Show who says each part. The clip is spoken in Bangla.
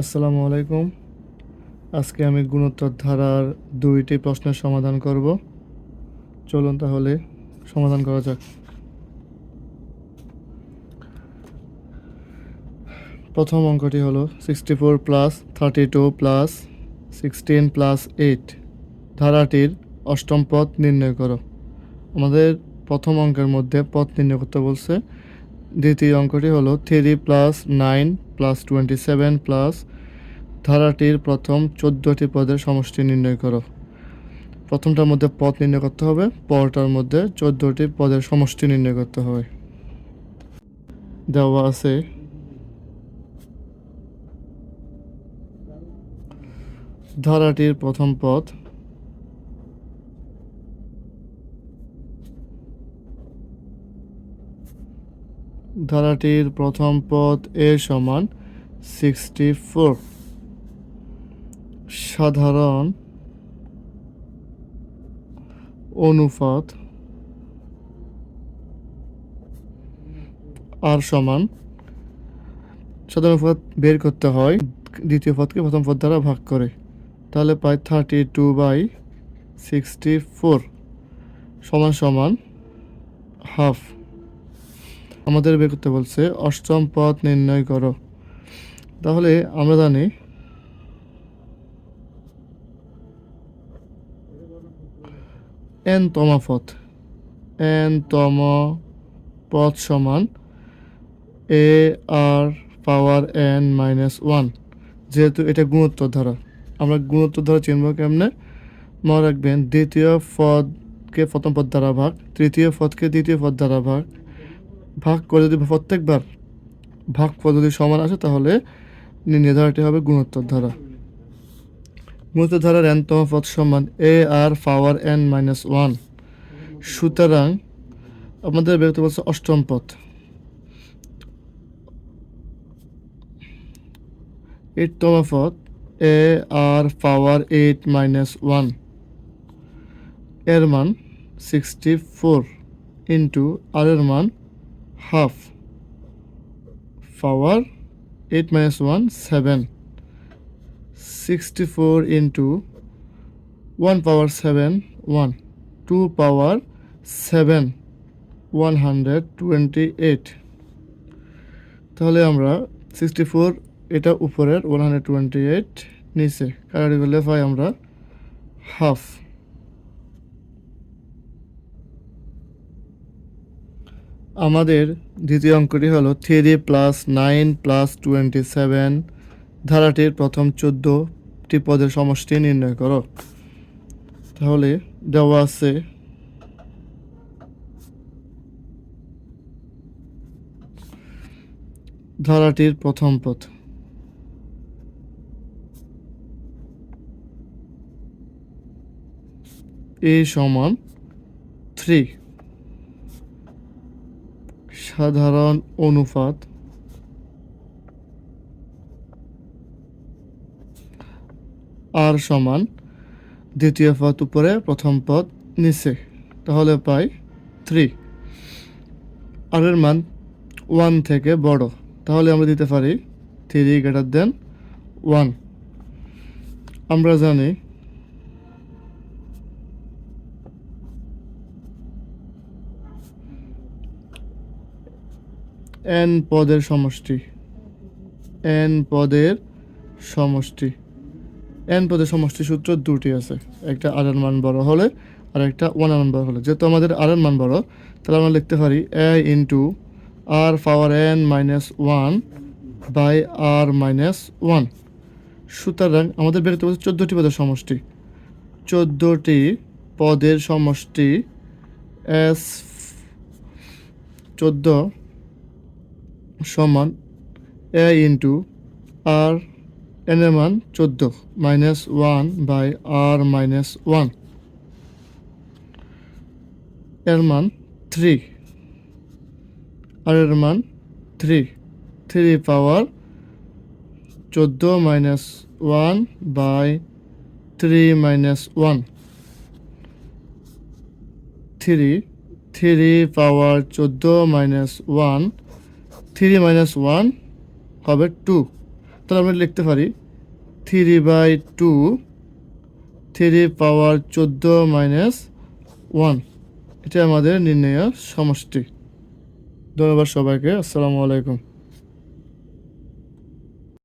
Speaker 1: আসসালামু আলাইকুম। আজকে আমি গুণোত্তর ধারার দুইটি প্রশ্নের সমাধান করব। চলুন তাহলে সমাধান করা যাক। প্রথম অঙ্কটি হলো sixty four plus thirty two plus sixteen plus eight ধারাটির অষ্টম পথ নির্ণয় করো। আমাদের প্রথম অঙ্কের মধ্যে পথ নির্ণয় করতে বলছে দ্বিতীয় অঙ্কটি হলো three plus nine plus twenty seven plus ধারাটির প্রথম চোদ্দোটি পদের সমষ্টি নির্ণয় করো। প্রথমটার মধ্যে পদ নির্ণয় করতে হবে, পরটার মধ্যে চোদ্দোটি পদের সমষ্টি নির্ণয় করতে হবে। দেওয়া আছে ধারাটির প্রথম পদ ধারাটির প্রথম পদ এ সমান সিক্সটি ফোর সাধারণ অনুপাত আর সমান। সাধারণ অনুপাত বের করতে হয় দ্বিতীয় পদকে প্রথম পদ দ্বারা ভাগ করে। তাহলে পাই thirty two by sixty four সমান সমান হাফ আমাদের বের করতে বলছে, অষ্টম পথ নির্ণয় করো। তাহলে আমরা জানি এন তম পথ। এন তম পথ সমান a r power n minus one যেহেতু এটা গুণোত্তর ধারা, আমরা গুণোত্তর ধারা চিনব কেমনে? মনে রাখবেন, দ্বিতীয় পদকে প্রথম পদ দ্বারা ভাগ, তৃতীয় পদকে দ্বিতীয় পদ দ্বারা ভাগ ভাগ করে যদি প্রত্যেকবার ভাগ পদ যদি সমান আসে, তাহলে নির্ণয় ধারাটি হবে গুণোত্তর ধারা। গুণোত্তর ধারার এনতম পদ সমান a r power n minus one সুতরাং আমাদের বেরোতে বলছে অষ্টম পদ। এইটতম পথ A R power eight minus ওয়ানের মান সিক্সটি ফোর ইন্টু আর এর মান half power eight minus one seven. Sixty four into one power seven, one. Two power seven, one hundred twenty eight. তাহলে আমরা সিক্সটি ফোর, এটা উপরের ওয়ান হান্ড্রেড টোয়েন্টি এইট নিচে। কাটারি করলে পাই আমরা হাফ। আমাদের দ্বিতীয় অঙ্কটি হলো three plus nine plus twenty seven ধারাটির প্রথম চোদ্দোটি পদের সমষ্টি নির্ণয় করো। তাহলে দেওয়া আছে ধারাটির প্রথম পদ। এ সমান থ্রি সাধারণ অনুপাত আর সমান দ্বিতীয় পদ উপরে প্রথম পদ নিচে। তাহলে পাই থ্রি আর এর মান ওয়ান থেকে বড়। তাহলে আমরা দিতে পারি থ্রি গ্রেটার দেন ওয়ান আমরা জানি এন পদের সমষ্টি। এন পদের সমষ্টি। এন পদের সমষ্টি সূত্র দুটি আছে। একটা আর মান বড় হলে আর একটা ওয়ান মান বড় হলে। যেহেতু আমাদের আর এর মান বড়, তাহলে আমরা লিখতে পারি a into r power n minus one by r minus one সুতরাং আমাদের বেরোতে বলছে চোদ্দোটি পদের সমষ্টি। চোদ্দোটি পদের সমষ্টি এস চোদ্দ সমান এ ইন্টু আর এন এর মান চোদ্দ minus one by r minus ওয়ানের মান থ্রি আর এর মান থ্রি থ্রি পাওয়ার চোদ্দ minus one by three minus one three three power চোদ্দ minus one three minus one হবে টু। তাহলে আমরা লিখতে পারি three by two, three power চোদ্দ মাইনাস ওয়ান। এটা আমাদের নির্ণয় সমষ্টি। ধন্যবাদ সবাইকে। আসসালামু আলাইকুম।